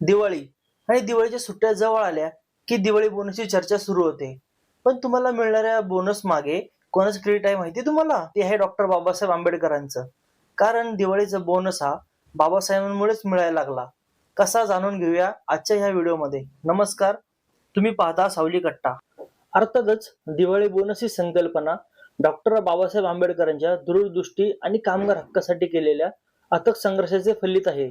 दिवाळी. आणि दिवाळीच्या सुट्ट्या जवळ आल्या की दिवाळी बोनसची चर्चा सुरू होते. पण तुम्हाला मिळणाऱ्या बोनस मागे कोणाचं क्रेडिट आहे माहिती तुम्हाला? ते आहे डॉक्टर बाबासाहेब आंबेडकरांचं. कारण दिवाळीचा बोनस हा बाबासाहेबांमुळेच मिळायला लागला. कसा जाणून घेऊया आजच्या ह्या व्हिडिओमध्ये. नमस्कार. तुम्ही पाहता सावली कट्टा अर्थातच दिवाळी बोनस ही संकल्पना डॉक्टर बाबासाहेब आंबेडकरांच्या दूरदृष्टी आणि कामगार हक्कासाठी केलेल्या अथक संघर्षाचे फलित आहे.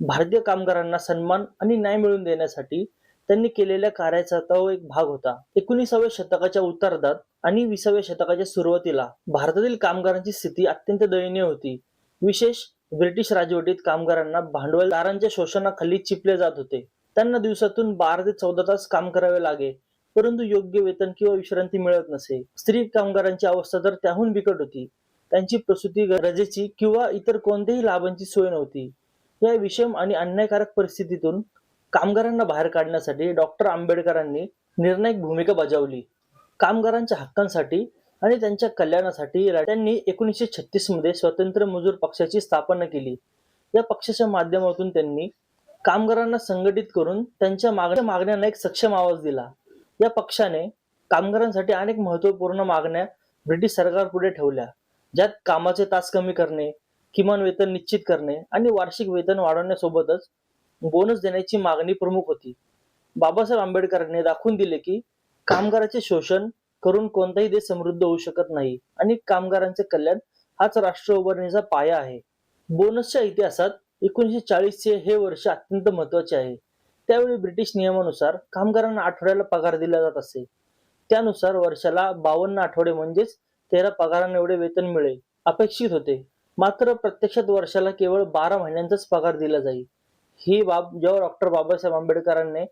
भारतीय कामगारांना सन्मान आणि न्याय मिळवून देण्यासाठी त्यांनी केलेल्या कार्याचा तो एक भाग होता. एकोणीसाव्या शतकाच्या उत्तरार्धात आणि विसाव्या शतकाच्या सुरुवातीला भारतातील कामगारांची स्थिती अत्यंत दयनीय होती. विशेष ब्रिटिश राजवटीत कामगारांना भांडवलदारांच्या शोषणाखाली चिपले जात होते. त्यांना दिवसातून बारा ते चौदा तास काम करावे लागे परंतु योग्य वेतन किंवा विश्रांती मिळत नसे. स्त्री कामगारांची अवस्था तर त्याहून बिकट होती. त्यांची प्रसूती गरजेची किंवा इतर कोणत्याही लाभांची सोय नव्हती. या विषम आणि अन्यायकारक परिस्थितीतून कामगारांना बाहेर काढण्यासाठी डॉक्टर आंबेडकरांनी निर्णायक भूमिका बजावली. कामगारांच्या हक्कांसाठी आणि त्यांच्या कल्याणासाठी त्यांनी एकोणीसशे छत्तीसमध्ये स्वतंत्र मजूर पक्षाची स्थापना केली. या पक्षाच्या माध्यमातून त्यांनी कामगारांना संघटित करून त्यांच्या मागण्या मागण्यांना एक सक्षम आवाज दिला. या पक्षाने कामगारांसाठी अनेक महत्त्वपूर्ण मागण्या ब्रिटिश सरकारपुढे ठेवल्या ज्यात कामाचे तास कमी करणे किमान वेतन निश्चित करणे आणि वार्षिक वेतन वाढवण्यासोबतच बोनस देण्याची मागणी प्रमुख होती. बाबासाहेब आंबेडकरांनी दाखवून दिले की कामगाराचे शोषण करून कोणताही देश समृद्ध होऊ शकत नाही आणि कामगारांचे कल्याण हाच राष्ट्र उभारणीचा पाया आहे. बोनसच्या इतिहासात एकोणीसशे चाळीसचे हे वर्ष अत्यंत महत्त्वाचे आहे. त्यावेळी ब्रिटिश नियमानुसार कामगारांना आठवड्याला पगार दिला जात असे. त्यानुसार वर्षाला बावन्न आठवडे म्हणजेच तेरा पगारांना एवढे वेतन मिळेल अपेक्षित होते. मात्र प्रत्यक्षात वर्षाला केवळ बारा महिन्यांचाच पगार दिला जाईल. ही बाब जेव्हा डॉक्टर बाबासाहेब आंबेडकरांनी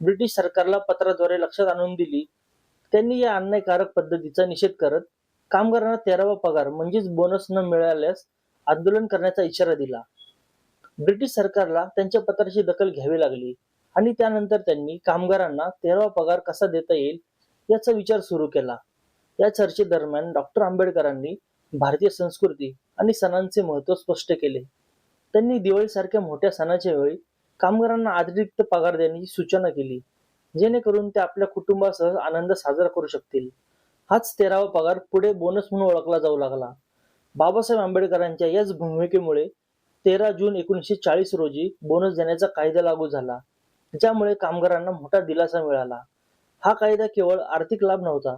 ब्रिटिश सरकारला पत्राद्वारे लक्षात आणून दिली त्यांनी या अन्यायकारक पद्धतीचा निषेध करत कामगारांना तेरावा पगार म्हणजेच बोनस न मिळाल्यास आंदोलन करण्याचा इशारा दिला. ब्रिटिश सरकारला त्यांच्या पत्राची दखल घ्यावी लागली आणि त्यानंतर त्यांनी कामगारांना तेरावा पगार कसा देता येईल याचा विचार सुरू केला. या चर्चेदरम्यान डॉक्टर आंबेडकरांनी भारतीय संस्कृती आणि सणांचे महत्त्व स्पष्ट केले. त्यांनी दिवाळीसारख्या मोठ्या सणाच्या वेळी कामगारांना अतिरिक्त पगार देण्याची सूचना केली जेणेकरून ते आपल्या कुटुंबासह आनंद साजरा करू शकतील. हाच तेरावा पगार पुढे बोनस म्हणून ओळखला जाऊ लागला. बाबासाहेब आंबेडकरांच्या याच भूमिकेमुळे तेरा जून एकोणीसशे चाळीस रोजी बोनस देण्याचा कायदा लागू झाला ज्यामुळे कामगारांना मोठा दिलासा मिळाला. हा कायदा केवळ आर्थिक लाभ नव्हता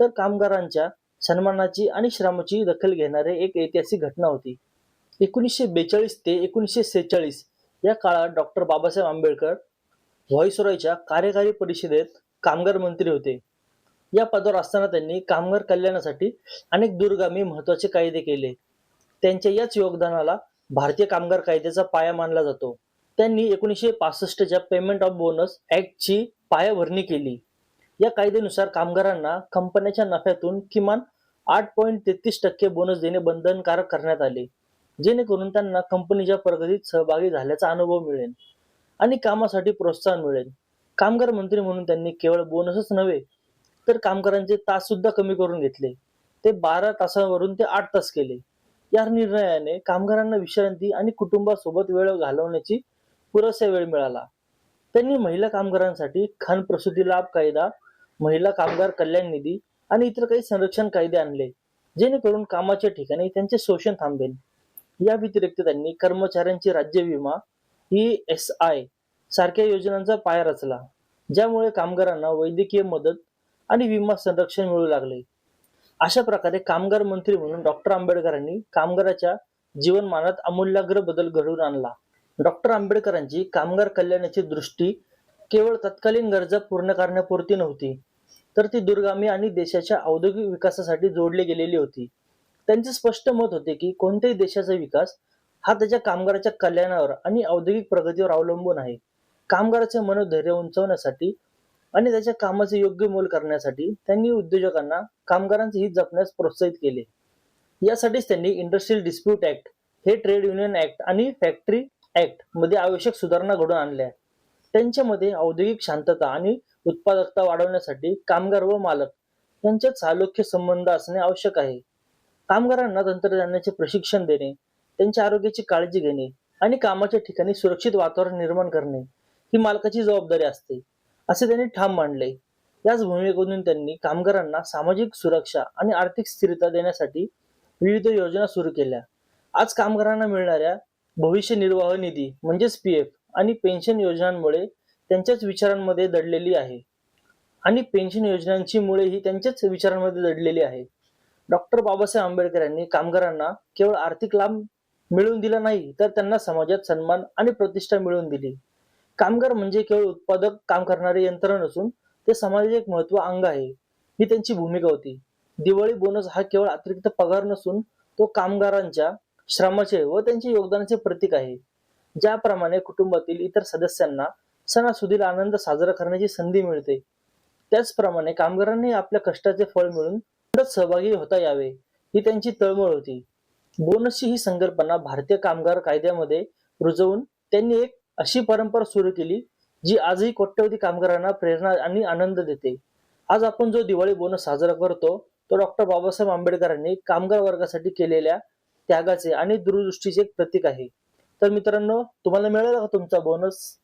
तर कामगारांच्या सन्मानाची आणि श्रमाची दखल घेणारे एक ऐतिहासिक घटना होती. एकोणीसशे बेचाळीस ते एकोणीसशे सेहेचाळीस या काळात डॉक्टर बाबासाहेब आंबेडकर व्हॉइसरॉयच्या कार्यकारी परिषदेत कामगार मंत्री होते. या पदावर असताना त्यांनी कामगार कल्याणासाठी अनेक दूरगामी महत्त्वाचे कायदे केले. त्यांच्या याच योगदानाला भारतीय कामगार कायद्याचा पाया मानला जातो. त्यांनी एकोणीसशे पासष्टच्या पेमेंट ऑफ बोनस ऍक्टची पायाभरणी केली. या कायद्यानुसार कामगारांना कंपन्याच्या नफ्यातून किमान आठ पॉईंट तेहतीस टक्के बोनस देणे बंधनकारक करण्यात आले जेणेकरून त्यांना कंपनीच्या प्रगतीत सहभागी झाल्याचा अनुभव मिळेल आणि कामासाठी प्रोत्साहन मिळेल. कामगार मंत्री म्हणून त्यांनी केवळ बोनसच नव्हे तर कामगारांचे तास सुद्धा कमी करून घेतले. ते बारा तासावरून ते आठ तास केले. या निर्णयाने कामगारांना विश्रांती आणि कुटुंबासोबत वेळ घालवण्याची पुरेसा वेळ मिळाला. त्यांनी महिला कामगारांसाठी खान प्रसूती लाभ कायदा महिला कामगार कल्याण निधी आणि इतर काही संरक्षण कायदे आणले जेणेकरून कामाच्या ठिकाणी त्यांचे शोषण थांबेल. या व्यतिरिक्त त्यांनी कर्मचाऱ्यांची राज्य विमा ई एस आय सारख्या योजनांचा पाया रचला ज्यामुळे कामगारांना वैद्यकीय मदत आणि विमा संरक्षण मिळू लागले. अशा प्रकारे कामगार मंत्री म्हणून डॉक्टर आंबेडकरांनी कामगाराच्या जीवनमानात अमूल्याग्र बदल घडवून आणला. डॉक्टर आंबेडकरांची कामगार कल्याणाची दृष्टी केवळ तत्कालीन गरजा पूर्ण करण्यापुरती नव्हती. तर ती दूरगामी आणि देशाच्या औद्योगिक विकासासाठी जोडली गेलेली होती. त्यांचे स्पष्ट मत होते की कोणत्याही देशाचा विकास हा त्याच्या कामगाराच्या कल्याणावर आणि औद्योगिक प्रगतीवर अवलंबून आहे. कामगाराचे मनोधैर्य उंचावण्यासाठी आणि त्याच्या कामाचे योग्य मोल करण्यासाठी त्यांनी उद्योजकांना कामगारांचे हित जपण्यास प्रोत्साहित केले. यासाठीच त्यांनी इंडस्ट्रियल डिस्प्यूट ऍक्ट हे ट्रेड युनियन ऍक्ट आणि फॅक्टरी ऍक्टमध्ये आवश्यक सुधारणा घडून आणल्या. त्यांच्यामध्ये औद्योगिक शांतता आणि उत्पादकता वाढवण्यासाठी कामगार व मालक यांच्यात सालोख्य संबंध असणे आवश्यक आहे. कामगारांना तंत्रज्ञानाचे प्रशिक्षण देणे त्यांच्या आरोग्याची काळजी घेणे आणि कामाच्या ठिकाणी सुरक्षित वातावरण निर्माण करणे ही मालकाची जबाबदारी असते असे त्यांनी ठाम मांडले याच भूमिकेतून त्यांनी कामगारांना सामाजिक सुरक्षा आणि आर्थिक स्थिरता देण्यासाठी विविध योजना सुरू केल्या. आज कामगारांना मिळणाऱ्या भविष्य निर्वाह निधी म्हणजेच पी एफ आणि पेन्शन योजनांमुळे त्यांच्याच विचारांमध्ये दडलेली आहे. आणि पेन्शन योजनांची मुळे ही त्यांच्याच विचारांमध्ये दडलेली आहे. डॉक्टर बाबासाहेब आंबेडकर यांनी कामगारांना केवळ आर्थिक लाभ मिळवून दिला नाही तर त्यांना समाजात सन्मान आणि प्रतिष्ठा मिळवून दिली. कामगार म्हणजे केवळ उत्पादक काम करणारे यंत्र नसून ते समाजाचे एक महत्त्व अंग आहे. ही त्यांची भूमिका होती. दिवाळी बोनस हा केवळ अतिरिक्त पगार नसून तो कामगारांच्या श्रमाचे व त्यांच्या योगदानाचे प्रतीक आहे. ज्याप्रमाणे कुटुंबातील इतर सदस्यांना सणासुदीला आनंद साजरा करण्याची संधी मिळते. त्याचप्रमाणे कामगारांनी आपल्या कष्टाचे फळ मिळून सहभागी होता यावे ही त्यांची तळमळ होती. बोनसची ही संकल्पना भारतीय कामगार कायद्यामध्ये रुजवून त्यांनी एक अशी परंपरा सुरू केली जी आजही कोट्यवधी कामगारांना प्रेरणा आणि आनंद देते. आज आपण जो दिवाळी बोनस साजरा करतो तो डॉक्टर बाबासाहेब आंबेडकरांनी कामगार वर्गासाठी केलेल्या त्यागाचे आणि दूरदृष्टीचे एक प्रतीक आहे. तर मित्रांनो तुम्हाला मिळाला का तुमचा बोनस?